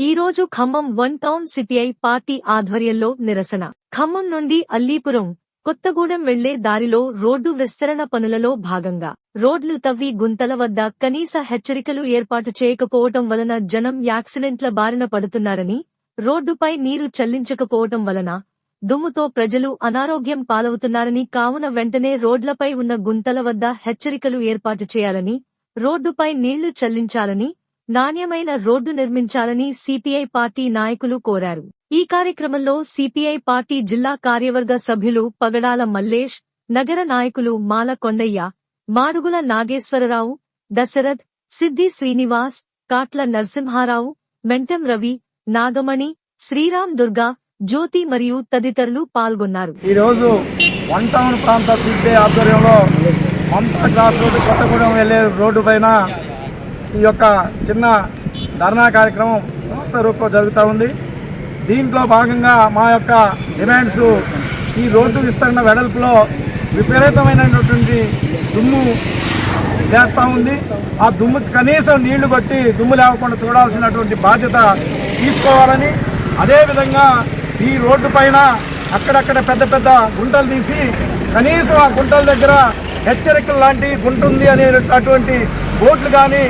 ఈ రోజు Khammam one town CPI party ఆధ్వర్యంలో నిరసన. ఖమ్మం నుండి అల్లీపురం కొత్తగూడెం వెళ్ళే దారిలో రోడ్డు విస్తరణ పనులలో భాగంగా రోడ్లు తవ్వి గుంతల వద్ద కనీస హెచ్చరికలు ఏర్పాటు చేయకపోవటం వలన జనం యాక్సిడెంట్ల బారిన పడుతున్నారని రోడ్డుపై నీరు చల్లించకపోవటం వలన దుమ్ముతో ప్రజలు అనారోగ్యం పాలవుతున్నారని కావున వెంటనే రోడ్లపై ఉన్న గుంతల వద్ద హెచ్చరికలు ఏర్పాటు చేయాలని రోడ్డుపై నీళ్ళు చల్లించాలని నాణ్యమైన రోడ్డు నిర్మించాలని సిపిఐ పార్టీ నాయకులు కోరారు. ఈ కార్యక్రమంలో సిపిఐ పార్టీ జిల్లా కార్యవర్గ సభ్యులు పగడాల మల్లేష్ నగర నాయకులు మాల కొండయ్య మాడుగుల నాగేశ్వరరావు దశరథ్ సిద్ది శ్రీనివాస్ కాట్ల నరసింహారావు మెంటం రవి నాగమణి శ్రీరామ్ దుర్గా జ్యోతి మరియు తదితరులు పాల్గొన్నారు. ఈరోజు వన్ టౌన్ ప్రాంత సిద్ధి ఆధ్వర్యంలో మమతా క్రాస్ రోడ్డు కొత్తగూడెం వెళ్ళే రోడ్డు పైన ఈ యొక్క చిన్న ధర్నా కార్యక్రమం రాష్ట్ర రూపంలో జరుగుతూ ఉంది. దీంట్లో భాగంగా మా యొక్క డిమాండ్స్ ఈ రోడ్డు విస్తరణ వెడల్పులో విపరీతమైనటువంటి దుమ్ము చేస్తూ ఉంది. ఆ దుమ్ముకి కనీసం నీళ్ళు కొట్టి దుమ్ము లేకుండా చూడాల్సినటువంటి బాధ్యత తీసుకోవాలని అదేవిధంగా ఈ రోడ్డు పైన అక్కడక్కడ పెద్ద పెద్ద గుంటలు తీసి కనీసం ఆ గుంటల దగ్గర హెచ్చరికలు లాంటి గుంటుంది అనేటటువంటి బోట్లు కానీ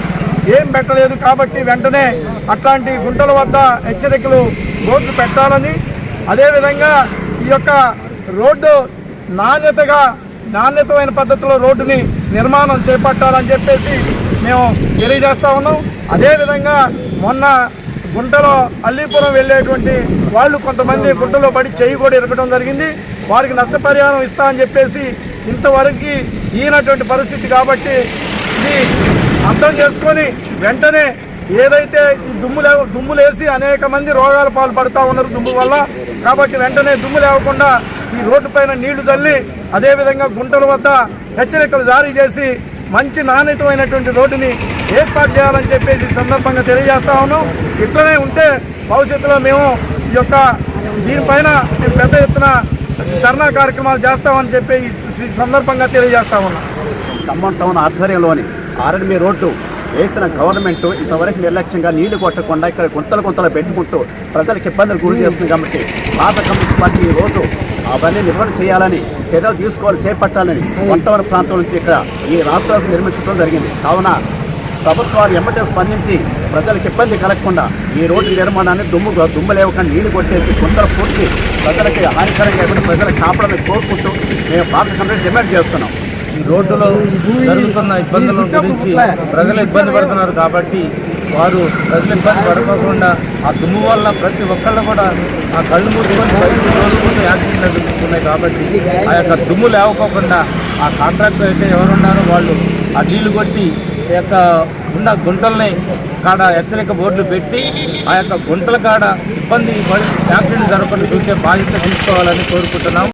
ఏం పెట్టలేదు కాబట్టి వెంటనే అట్లాంటి గుంటల వద్ద హెచ్చరికలు బోర్డు పెట్టాలని. అదేవిధంగా ఈ యొక్క రోడ్డు నాణ్యతగా నాణ్యతమైన పద్ధతిలో రోడ్డుని నిర్మాణం చేపట్టాలని చెప్పేసి మేము తెలియజేస్తా ఉన్నాం. అదేవిధంగా మొన్న గుంటలో అల్లీపురం వెళ్ళేటువంటి వాళ్ళు కొంతమంది గుంటలో పడి చెయ్యి కూడా ఇరగడం జరిగింది. వారికి నష్టపరిహారం ఇస్తా అని చెప్పేసి ఇంతవరకు ఈనటువంటి పరిస్థితి కాబట్టి ఇది అర్థం చేసుకొని వెంటనే ఏదైతే ఈ దుమ్ము లేవ దుమ్ము లేసి అనేక మంది రోగాల పాలు పడుతూ ఉన్నారు దుమ్ము వల్ల కాబట్టి వెంటనే దుమ్ము లేవకుండా ఈ రోడ్డు పైన నీళ్ళు చల్లి అదేవిధంగా గుంటల వద్ద హెచ్చరికలు జారీ చేసి మంచి నాణ్యతమైనటువంటి రోడ్డుని ఏర్పాటు చేయాలని చెప్పేసి సందర్భంగా తెలియజేస్తా ఉన్నాం. ఇట్లనే ఉంటే భవిష్యత్తులో మేము ఈ యొక్క దీనిపైన పెద్ద ఎత్తున ధర్నా కార్యక్రమాలు చేస్తామని చెప్పి ఈ సందర్భంగా తెలియజేస్తా ఉన్నాం. ఖమ్మం టౌన్ ఆధ్వర్యంలోని ఆర్ఎన్బి రోడ్డు వేసిన గవర్నమెంట్ ఇంతవరకు నిర్లక్ష్యంగా నీళ్ళు కొట్టకుండా ఇక్కడ గుంతలు గుంతలు పెట్టుకుంటూ ప్రజలకు ఇబ్బందులు గురి చేస్తుంది కాబట్టి భారత కమ్యూనిస్ట్ పార్టీ ఈ అవన్నీ నిర్వహణ చేయాలని చర్యలు తీసుకోవాలి చేపట్టాలని వంటవరం ప్రాంతం నుంచి ఇక్కడ ఈ రాష్ట్రాలకు నిర్మించడం జరిగింది. కావున ప్రభుత్వాలు ఎమ్మటే స్పందించి ప్రజలకు ఇబ్బంది కలగకుండా ఈ రోడ్డు నిర్మాణాన్ని దుమ్ము దుమ్ము లేవకుండా నీళ్ళు కొట్టేసి గుంతలు పూర్తి ప్రజలకి హానికరంగా లేకుండా ప్రజలకు కాపాడని కోరుకుంటూ మేము భారత కమిటీ డిమాండ్ చేస్తున్నాం. రోడ్డులో జరుగుతున్న ఇబ్బందుల గురించి ప్రజలు ఇబ్బంది పడుతున్నారు కాబట్టి వారు ప్రజలు ఇబ్బంది పడుకోకుండా ఆ దుమ్ము వల్ల ప్రతి ఒక్కళ్ళు కూడా ఆ కళ్ళు మూసుకొని బయటకు రోజుకుంటూ యాక్సిడెంట్ జరుగుతున్నాయి కాబట్టి ఆ యొక్క దుమ్ము లేవకోకుండా ఆ కాంట్రాక్టర్ అయితే ఎవరున్నారో వాళ్ళు ఆ నీళ్ళు కొట్టి యొక్క ఉన్న గుంటల్ని కాడ హెచ్చరిక బోర్డులు పెట్టి ఆ యొక్క గుంటల కాడ ఇబ్బంది యాక్సిడెంట్ జరగకుండా చూసే బాధ్యత తీసుకోవాలని కోరుకుంటున్నాం